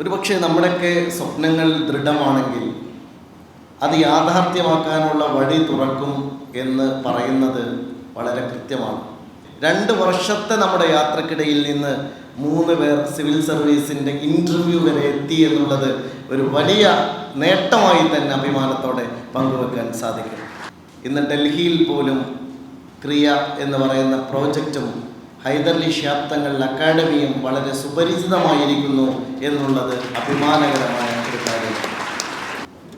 ഒരുപക്ഷെ നമ്മുടെയൊക്കെ സ്വപ്നങ്ങൾ ദൃഢമാണെങ്കിൽ അത് യാഥാർത്ഥ്യമാക്കാനുള്ള വഴി തുറക്കും എന്ന് പറയുന്നത് വളരെ കൃത്യമാണ്. രണ്ട് വർഷത്തെ നമ്മുടെ യാത്രക്കിടയിൽ നിന്ന് മൂന്ന് പേർ സിവിൽ സർവീസിന്റെ ഇന്റർവ്യൂ വരെ എത്തി എന്നുള്ളത് ഒരു വലിയ നേട്ടമായി തന്നെ അഭിമാനത്തോടെ പങ്കുവെക്കാൻ സാധിക്കും. ഇന്ന് ഡൽഹിയിൽ പോലും ക്രിയ എന്ന് പറയുന്ന പ്രോജക്റ്റും ഹൈദർലി ശാബ്ദങ്ങൾ അക്കാഡമിയും വളരെ സുപരിചിതമായിരിക്കുന്നു എന്നുള്ളത് അഭിമാനകരമായ ഒരു കാര്യം.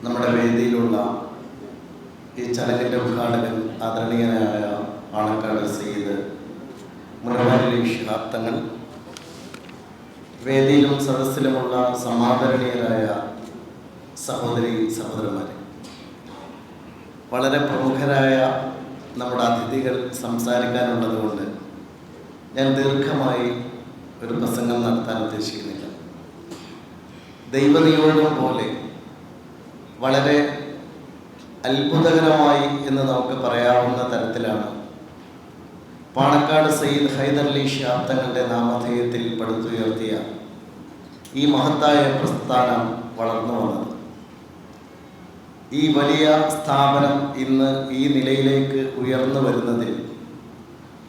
നമ്മുടെ വേദിയിലുള്ള ഈ ചടങ്ങിന്റെ ഉദ്ഘാടകൻ ആദരണീയനായ പാണക്കാട് സയ്യിദ് മുനവരലി ശാബ്ദങ്ങൾ വേദിയിലും സദസ്സിലുമുള്ള സമാദരണീയരായ സഹോദരി സഹോദരന്മാരെ. വളരെ പ്രമുഖരായ നമ്മുടെ അതിഥികൾ സംസാരിക്കാനുള്ളത് കൊണ്ട് ഞാൻ ദീർഘമായി ഒരു പ്രസംഗം നടത്താൻ ഉദ്ദേശിക്കുന്നില്ല. ദൈവനിയോഗം പോലെ വളരെ അത്ഭുതകരമായി എന്ന് നമുക്ക് പറയാവുന്ന തരത്തിലാണ് പാണക്കാട് സയ്യിദ് ഹൈദർലി ഷാബ് തങ്ങളുടെ നാമധേയത്തിൽ പടുത്തുയർത്തിയ ഈ മഹത്തായ പ്രസ്ഥാനം വളർന്നു വന്നത്. ഈ വലിയ സ്ഥാപനം ഇന്ന് ഈ നിലയിലേക്ക് ഉയർന്നു വരുന്നതിൽ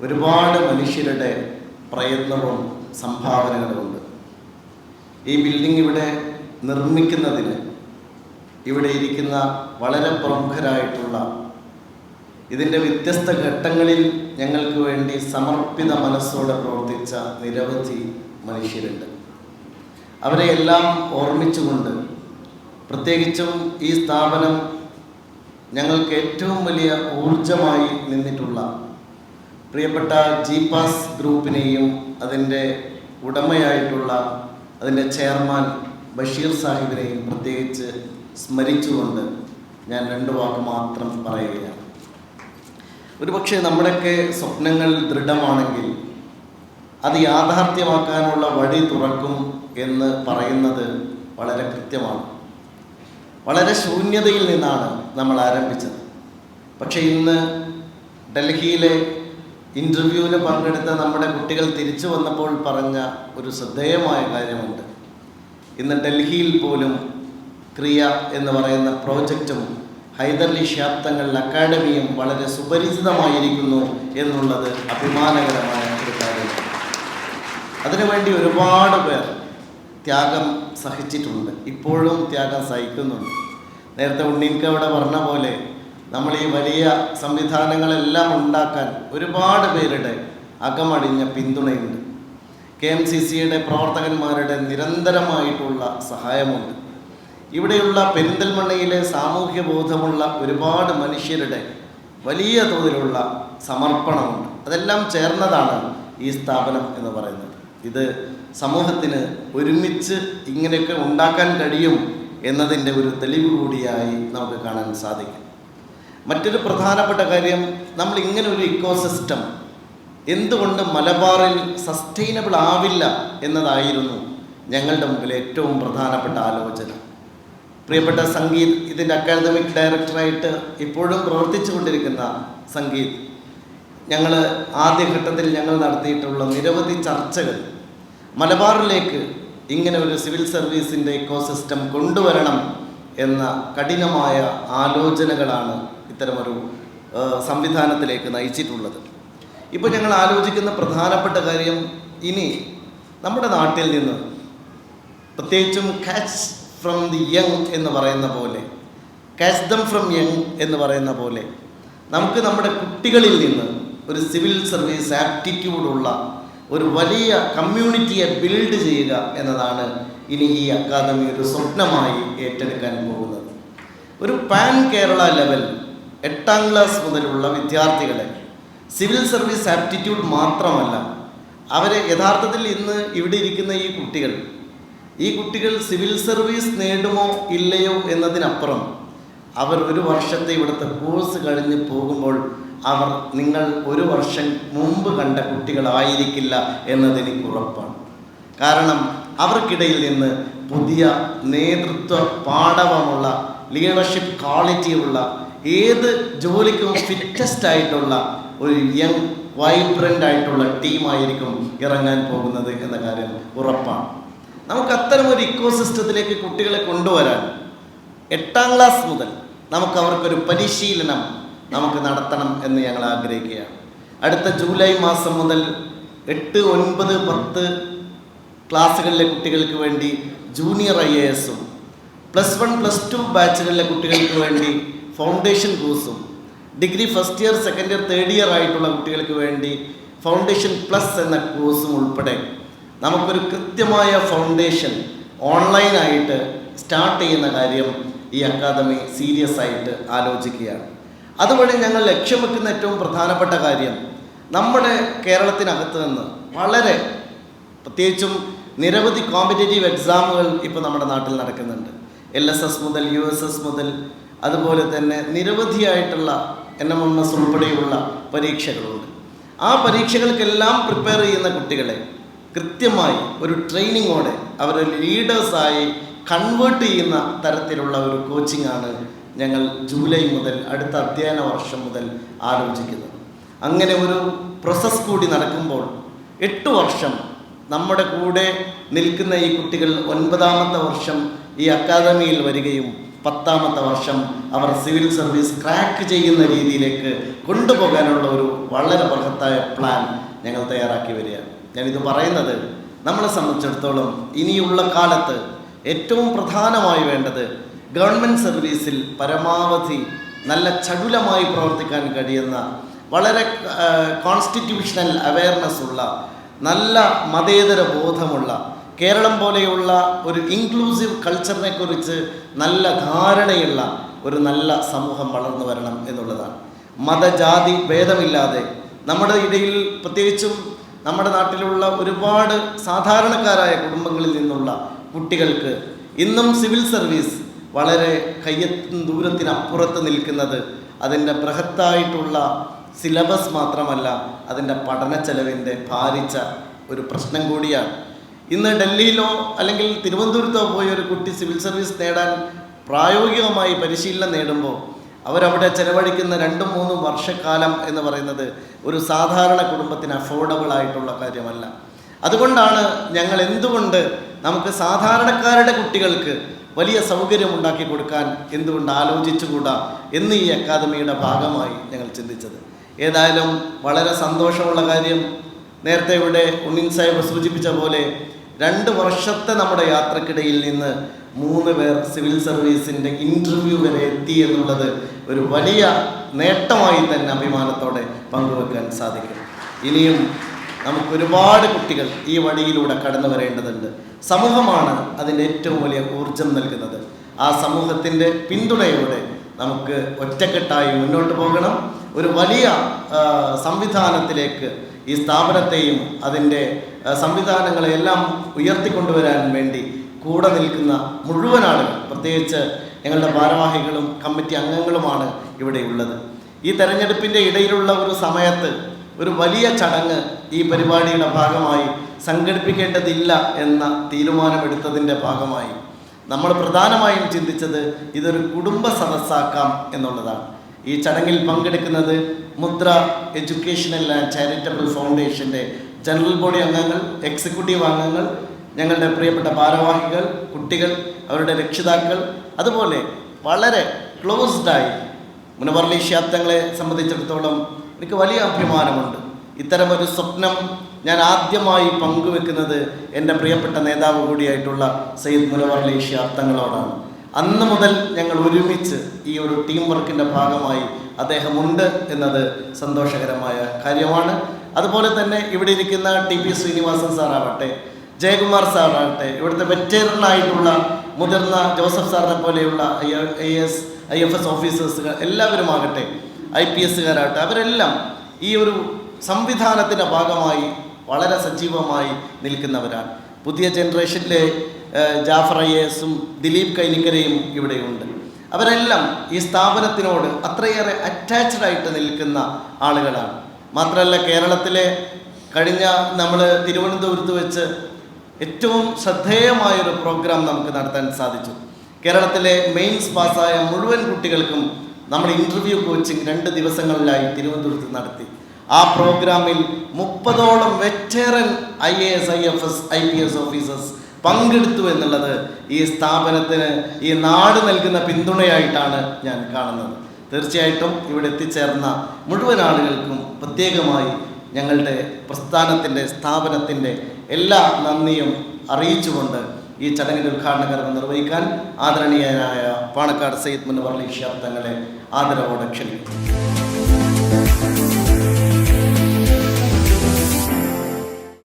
ഒരുപാട് മനുഷ്യരുടെ പ്രയത്നവും സംഭാവനകളുമുണ്ട്. ഈ ബിൽഡിംഗ് ഇവിടെ നിർമ്മിക്കുന്നതിന് ഇവിടെ ഇരിക്കുന്ന വളരെ പ്രമുഖരായിട്ടുള്ള ഇതിന്റെ വ്യത്യസ്ത ഘട്ടങ്ങളിൽ ഞങ്ങൾക്ക് വേണ്ടി സമർപ്പിത മനസ്സോടെ പ്രവർത്തിച്ച നിരവധി മനുഷ്യരുണ്ട്. അവരെ എല്ലാം ഓർമ്മിച്ചുകൊണ്ട് പ്രത്യേകിച്ചും ഈ സ്ഥാപനം ഞങ്ങൾക്ക് ഏറ്റവും വലിയ ഊർജമായി നിന്നിട്ടുള്ള പ്രിയപ്പെട്ട ജീപാസ് ഗ്രൂപ്പിനെയും അതിന്റെ ഉടമയായിട്ടുള്ള അതിന്റെ ചെയർമാൻ ബഷീർ സാഹിബിനെയും പ്രത്യേകിച്ച് സ്മരിച്ചുകൊണ്ട് ഞാൻ രണ്ട് വാക്ക് മാത്രം പറയുകയാണ്. ഒരുപക്ഷെ നമ്മുടെയൊക്കെ സ്വപ്നങ്ങൾ ദൃഢമാണെങ്കിൽ അത് യാഥാർത്ഥ്യമാക്കാനുള്ള വഴി തുറക്കും എന്ന് പറയുന്നത് വളരെ കൃത്യമാണ്. വളരെ ശൂന്യതയിൽ നിന്നാണ് നമ്മൾ ആരംഭിച്ചത്. പക്ഷേ ഇന്ന് ഡൽഹിയിലെ ഇന്റർവ്യൂവിന് പങ്കെടുത്ത നമ്മുടെ കുട്ടികൾ തിരിച്ചു വന്നപ്പോൾ പറഞ്ഞ ഒരു ശ്രദ്ധേയമായ കാര്യമുണ്ട്. ഇന്ന് ഡൽഹിയിൽ പോലും ക്രിയ എന്ന് പറയുന്ന പ്രോജക്റ്റും ഹൈദർലി ശാബ്ദങ്ങൾ അക്കാഡമിയും വളരെ സുപരിചിതമായിരിക്കുന്നു എന്നുള്ളത് അഭിമാനകരമായ ഒരു കാര്യമാണ്. അതിനുവേണ്ടി ഒരുപാട് പേർ ത്യാഗം സഹിച്ചിട്ടുണ്ട്. ഇപ്പോഴും ത്യാഗം സഹിക്കുന്നുണ്ട്. നേരത്തെ ഉണ്ണീൻകവിടെ പറഞ്ഞ പോലെ നമ്മൾ ഈ വലിയ സംവിധാനങ്ങളെല്ലാം ഉണ്ടാക്കാൻ ഒരുപാട് പേരുടെ അകമടിഞ്ഞ പിന്തുണയുണ്ട്. കെ എം സി സിയുടെ പ്രവർത്തകന്മാരുടെ നിരന്തരമായിട്ടുള്ള സഹായമുണ്ട്. ഇവിടെയുള്ള പെരിന്തൽമണ്ണയിലെ സാമൂഹ്യ ബോധമുള്ള ഒരുപാട് മനുഷ്യരുടെ വലിയ തോതിലുള്ള സമർപ്പണമുണ്ട്. അതെല്ലാം ചേർന്നതാണ് ഈ സ്ഥാപനം എന്ന് പറയുന്നത്. ഇത് സമൂഹത്തിന് ഒരുമിച്ച് ഇങ്ങനെയൊക്കെ ഉണ്ടാക്കാൻ കഴിയും എന്നതിന്റെ ഒരു തെളിവ് കൂടിയായി നമുക്ക് കാണാൻ സാധിക്കും. മറ്റൊരു പ്രധാനപ്പെട്ട കാര്യം നമ്മൾ ഇങ്ങനെ ഒരു ഇക്കോസിസ്റ്റം എന്തുകൊണ്ട് മലബാറിൽ സസ്റ്റൈനബിൾ ആവില്ല എന്നതായിരുന്നു ഞങ്ങളുടെ മുമ്പിൽ ഏറ്റവും പ്രധാനപ്പെട്ട ആലോചന. പ്രിയപ്പെട്ട സംഗീത് ഇതിന്റെ അക്കാദമിക് ഡയറക്ടറായിട്ട് ഇപ്പോഴും പ്രവർത്തിച്ചു കൊണ്ടിരിക്കുന്ന സംഗീത് ഞങ്ങൾ ആദ്യഘട്ടത്തിൽ ഞങ്ങൾ നടത്തിയിട്ടുള്ള നിരവധി ചർച്ചകൾ മലബാറിലേക്ക് ഇങ്ങനെ ഒരു സിവിൽ സർവീസിന്റെ ഇക്കോസിസ്റ്റം കൊണ്ടുവരണം എന്ന കഠിനമായ ആലോചനകളാണ് ഇത്തരമൊരു സംവിധാനത്തിലേക്ക് നയിച്ചിട്ടുള്ളത്. ഇപ്പോൾ ഞങ്ങൾ ആലോചിക്കുന്ന പ്രധാനപ്പെട്ട കാര്യം ഇനി നമ്മുടെ നാട്ടിൽ നിന്ന് പ്രത്യേകിച്ചും കാച്ച് ഫ്രം ദി യങ് എന്ന് പറയുന്ന പോലെ കാച്ച് ദം ഫ്രം യങ് എന്ന് പറയുന്ന പോലെ നമുക്ക് നമ്മുടെ കുട്ടികളിൽ നിന്ന് ഒരു സിവിൽ സർവീസ് ആപ്റ്റിറ്റ്യൂഡുള്ള ഒരു വലിയ കമ്മ്യൂണിറ്റിയെ ബിൽഡ് ചെയ്യുക എന്നതാണ് ഇനി ഈ അക്കാദമി ഒരു സ്വപ്നമായി ഏറ്റെടുക്കാൻ പോകുന്നത്. ഒരു പാൻ കേരള ലെവൽ എട്ടാം ക്ലാസ് മുതലുള്ള വിദ്യാർത്ഥികളെ സിവിൽ സർവീസ് ആപ്റ്റിറ്റ്യൂഡ് മാത്രമല്ല അവരെ യഥാർത്ഥത്തിൽ ഇന്ന് ഇവിടെ ഇരിക്കുന്ന ഈ കുട്ടികൾ ഈ കുട്ടികൾ സിവിൽ സർവീസ് നേടുമോ ഇല്ലയോ എന്നതിനപ്പുറം അവർ ഒരു വർഷത്തെ ഇവിടുത്തെ കോഴ്സ് കഴിഞ്ഞ് പോകുമ്പോൾ അവർ നിങ്ങൾ ഒരു വർഷം മുമ്പ് കണ്ട കുട്ടികളായിരിക്കില്ല എന്നതിന് ഉറപ്പാണ്. കാരണം അവർക്കിടയിൽ നിന്ന് പുതിയ നേതൃത്വ പാഠവമുള്ള ലീഡർഷിപ്പ് ക്വാളിറ്റിയുള്ള ഏത് ജോലിക്കും ഫിറ്റസ്റ്റ് ആയിട്ടുള്ള ഒരു യങ് വൈബ്രന്റ് ആയിട്ടുള്ള ടീമായിരിക്കും ഇറങ്ങാൻ പോകുന്നത് എന്ന കാര്യം ഉറപ്പാണ്. നമുക്ക് അത്തരം ഒരു ഇക്കോ സിസ്റ്റത്തിലേക്ക് കുട്ടികളെ കൊണ്ടുവരാൻ എട്ടാം ക്ലാസ് മുതൽ നമുക്ക് അവർക്കൊരു പരിശീലനം നമുക്ക് നടത്തണം എന്ന് ഞങ്ങൾ ആഗ്രഹിക്കുകയാണ്. അടുത്ത ജൂലൈ മാസം മുതൽ എട്ട് ഒൻപത് പത്ത് ക്ലാസ്സുകളിലെ കുട്ടികൾക്ക് വേണ്ടി ജൂനിയർ ഐ എ എസും പ്ലസ് വൺ പ്ലസ് ടു ബാച്ചുകളിലെ കുട്ടികൾക്ക് വേണ്ടി ഫൗണ്ടേഷൻ കോഴ്സും degree first year second year third year ആയിട്ടുള്ള കുട്ടികൾക്ക് വേണ്ടി ഫൗണ്ടേഷൻ പ്ലസ് എന്ന കോഴ്സും ഉൾപ്പെടെ നമുക്കൊരു കൃത്യമായ ഫൗണ്ടേഷൻ ഓൺലൈനായിട്ട് സ്റ്റാർട്ട് ചെയ്യുന്ന കാര്യം ഈ അക്കാദമി സീരിയസ് ആയിട്ട് ആലോചിക്കുകയാണ്. അതുവഴി ഞങ്ങൾ ലക്ഷ്യം വെക്കുന്ന ഏറ്റവും പ്രധാനപ്പെട്ട കാര്യം നമ്മുടെ കേരളത്തിനകത്ത് നിന്ന് വളരെ പ്രത്യേകിച്ചും നിരവധി കോമ്പറ്റേറ്റീവ് എക്സാമുകൾ ഇപ്പോൾ നമ്മുടെ നാട്ടിൽ നടക്കുന്നുണ്ട്. എൽ എസ് എസ് മുതൽ യു എസ് എസ് മുതൽ അതുപോലെ തന്നെ നിരവധിയായിട്ടുള്ള എൻ എം എം എസ് ഉൾപ്പെടെയുള്ള പരീക്ഷകളുണ്ട്. ആ പരീക്ഷകൾക്കെല്ലാം പ്രിപ്പയർ ചെയ്യുന്ന കുട്ടികളെ കൃത്യമായി ഒരു ട്രെയിനിങ്ങോടെ അവർ ലീഡേഴ്സായി കൺവേർട്ട് ചെയ്യുന്ന തരത്തിലുള്ള ഒരു കോച്ചിങ് ആണ് ഞങ്ങൾ ജൂലൈ മുതൽ അടുത്ത അധ്യയന വർഷം മുതൽ ആലോചിക്കുന്നത്. അങ്ങനെ ഒരു പ്രോസസ് കൂടി നടക്കുമ്പോൾ എട്ട് വർഷം നമ്മുടെ കൂടെ നിൽക്കുന്ന ഈ കുട്ടികൾ ഒൻപതാമത്തെ വർഷം ഈ അക്കാദമിയിൽ വരികയും പത്താമത്തെ വർഷം അവർ സിവിൽ സർവീസ് ക്രാക്ക് ചെയ്യുന്ന രീതിയിലേക്ക് കൊണ്ടുപോകാനുള്ള ഒരു വളരെ ബൃഹത്തായ പ്ലാൻ ഞങ്ങൾ തയ്യാറാക്കി വരികയാണ്. ഞാനിത് പറയുന്നത് നമ്മളെ സംബന്ധിച്ചിടത്തോളം ഇനിയുള്ള കാലത്ത് ഏറ്റവും പ്രധാനമായി വേണ്ടത് ഗവൺമെന്റ് സർവീസിൽ പരമാവധി നല്ല ചടുലമായി പ്രവർത്തിക്കാൻ കഴിയുന്ന വളരെ കോൺസ്റ്റിറ്റ്യൂഷണൽ അവയർനെസ് ഉള്ള നല്ല മതേതര ബോധമുള്ള കേരളം പോലെയുള്ള ഒരു ഇൻക്ലൂസീവ് കൾച്ചറിനെ കുറിച്ച് നല്ല ധാരണയുള്ള ഒരു നല്ല സമൂഹം വളർന്നു വരണം എന്നുള്ളതാണ്. മതജാതി ഭേദമില്ലാതെ നമ്മുടെ ഇടയിൽ പ്രത്യേകിച്ചും നമ്മുടെ നാട്ടിലുള്ള ഒരുപാട് സാധാരണക്കാരായ കുടുംബങ്ങളിൽ നിന്നുള്ള കുട്ടികൾക്ക് ഇന്നും സിവിൽ സർവീസ് വളരെ കയ്യത്തും ദൂരത്തിനപ്പുറത്ത് നിൽക്കുന്നത് അതിന്റെ ബൃഹത്തായിട്ടുള്ള സിലബസ് മാത്രമല്ല അതിന്റെ പഠന ചെലവിന്റെ ഭാരിച്ച ഒരു പ്രശ്നം കൂടിയാണ്. ഇന്ന് ഡൽഹിയിലോ അല്ലെങ്കിൽ തിരുവനന്തപുരത്തോ പോയി ഒരു കുട്ടി സിവിൽ സർവീസ് നേടാൻ പ്രായോഗികമായി പരിശീലനം നേടുമ്പോൾ അവരവിടെ ചെലവഴിക്കുന്ന രണ്ടും മൂന്നും വർഷക്കാലം എന്ന് പറയുന്നത് ഒരു സാധാരണ കുടുംബത്തിന് അഫോർഡബിൾ ആയിട്ടുള്ള കാര്യമല്ല. അതുകൊണ്ടാണ് ഞങ്ങൾ എന്തുകൊണ്ട് നമുക്ക് സാധാരണക്കാരുടെ കുട്ടികൾക്ക് വലിയ സൗകര്യം ഉണ്ടാക്കി കൊടുക്കാൻ എന്തുകൊണ്ട് ആലോചിച്ചുകൂടാ എന്ന് ഈ അക്കാദമിയുടെ ഭാഗമായി ഞങ്ങൾ ചിന്തിച്ചത്. ഏതായാലും വളരെ സന്തോഷമുള്ള കാര്യം നേരത്തെ ഇവിടെ ഉണ്ണിൻ സാഹിബ് സൂചിപ്പിച്ച പോലെ രണ്ട് വർഷത്തെ നമ്മുടെ യാത്രക്കിടയിൽ നിന്ന് മൂന്ന് പേർ സിവിൽ സർവീസിന്റെ ഇന്റർവ്യൂ വരെ എത്തി എന്നുള്ളത് ഒരു വലിയ നേട്ടമായി തന്നെ അഭിമാനത്തോടെ പങ്കുവെക്കാൻ സാധിക്കും. ഇനിയും നമുക്ക് ഒരുപാട് കുട്ടികൾ ഈ വഴിയിലൂടെ കടന്നു വരേണ്ടതുണ്ട്. സമൂഹമാണ് അതിന്റെ ഏറ്റവും വലിയ ഊർജം നൽകുന്നത്. ആ സമൂഹത്തിന്റെ പിന്തുണയോടെ നമുക്ക് ഒറ്റക്കെട്ടായി മുന്നോട്ട് പോകണം. ഒരു വലിയ സംവിധാനത്തിലേക്ക് ഈ സ്ഥാപനത്തെയും അതിന്റെ സംവിധാനങ്ങളെയെല്ലാം ഉയർത്തിക്കൊണ്ടുവരാൻ വേണ്ടി കൂടെ നിൽക്കുന്ന മുഴുവൻ ആളുകൾ പ്രത്യേകിച്ച് ഞങ്ങളുടെ ഭാരവാഹികളും കമ്മിറ്റി അംഗങ്ങളുമാണ് ഇവിടെയുള്ളത് ഈ തെരഞ്ഞെടുപ്പിന്റെ ഇടയിലുള്ള ഒരു സമയത്ത് ഒരു വലിയ ചടങ്ങ് ഈ പരിപാടിയുടെ ഭാഗമായി സംഘടിപ്പിക്കേണ്ടതില്ല എന്ന തീരുമാനമെടുത്തതിന്റെ ഭാഗമായി. നമ്മൾ പ്രധാനമായും ചിന്തിച്ചത് ഇതൊരു കുടുംബ സദസ്സാക്കാം എന്നുള്ളതാണ്. ഈ ചടങ്ങിൽ പങ്കെടുക്കുന്നത് മുദ്ര എഡ്യൂക്കേഷണൽ ആൻഡ് ചാരിറ്റബിൾ ഫൗണ്ടേഷന്റെ ജനറൽ ബോഡി അംഗങ്ങൾ എക്സിക്യൂട്ടീവ് അംഗങ്ങൾ ഞങ്ങളുടെ പ്രിയപ്പെട്ട ഭാരവാഹികൾ കുട്ടികൾ അവരുടെ രക്ഷിതാക്കൾ അതുപോലെ വളരെ ക്ലോസ്ഡായി മുനവർലി ശാബ്ദങ്ങളെ സംബന്ധിച്ചിടത്തോളം എനിക്ക് വലിയ അഭിമാനമുണ്ട്. ഇത്തരമൊരു സ്വപ്നം ഞാൻ ആദ്യമായി പങ്കുവെക്കുന്നത് എന്റെ പ്രിയപ്പെട്ട നേതാവ് കൂടിയായിട്ടുള്ള സയ്യിദ് മുനവർലി ശാബ്ദങ്ങളോടാണ് അന്ന് മുതൽ ഞങ്ങൾ ഒരുമിച്ച് ഈ ഒരു ടീം വർക്കിന്റെ ഭാഗമായി അദ്ദേഹമുണ്ട് എന്നത് സന്തോഷകരമായ കാര്യമാണ്. അതുപോലെ തന്നെ ഇവിടെ ഇരിക്കുന്ന ടി പി ശ്രീനിവാസൻ സാറാവട്ടെ ജയകുമാർ സാറാകട്ടെ ഇവിടുത്തെ വെറ്റേറിനായിട്ടുള്ള മുതിർന്ന ജോസഫ് സാറിനെ പോലെയുള്ള I S I F S ഓഫീസേഴ്സുകൾ എല്ലാവരുമാകട്ടെ ഐ പി എസ്സുകാരാകട്ടെ അവരെല്ലാം ഈ ഒരു സംവിധാനത്തിന്റെ ഭാഗമായി വളരെ സജീവമായി നിൽക്കുന്നവരാണ്. പുതിയ ജനറേഷനിലെ ജാഫർ എസും ദിലീപ് കൈനിക്കരയും ഇവിടെയുണ്ട്. അവരെല്ലാം ഈ സ്ഥാപനത്തിനോട് അത്രയേറെ അറ്റാച്ച്ഡ് ആയിട്ട് നിൽക്കുന്ന ആളുകളാണ്. മാത്രമല്ല കേരളത്തിലെ കഴിഞ്ഞ നമ്മൾ തിരുവനന്തപുരത്ത് വെച്ച് ഏറ്റവും ശ്രദ്ധേയമായൊരു പ്രോഗ്രാം നമുക്ക് നടത്താൻ സാധിച്ചു. കേരളത്തിലെ മെയിൻസ് പാസ്സായ മുഴുവൻ കുട്ടികൾക്കും നമ്മൾ ഇന്റർവ്യൂ കോച്ചിങ് രണ്ട് ദിവസങ്ങളിലായി തിരുവനന്തപുരത്ത് നടത്തി. ആ പ്രോഗ്രാമിൽ മുപ്പതോളം veteran I A S I F S I P S officers പങ്കെടുത്തു എന്നുള്ളത് ഈ സ്ഥാപനത്തിന് ഈ നാട് നൽകുന്ന പിന്തുണയായിട്ടാണ് ഞാൻ കാണുന്നത്. തീർച്ചയായിട്ടും ഇവിടെ എത്തിച്ചേർന്ന മുഴുവൻ ആളുകൾക്കും പ്രത്യേകമായി ഞങ്ങളുടെ പ്രസ്ഥാനത്തിന്റെ സ്ഥാപനത്തിന്റെ എല്ലാ നന്ദിയും അറിയിച്ചുകൊണ്ട് ഈ ചടങ്ങിന്റെ ഉദ്ഘാടന കർമ്മം നിർവഹിക്കാൻ ആദരണീയനായ പാണക്കാട് സയ്യിദ് മുന്നവർലി ഷിയാബ് തങ്ങളെ ആദരവോടെ ക്ഷണിക്കുന്നു.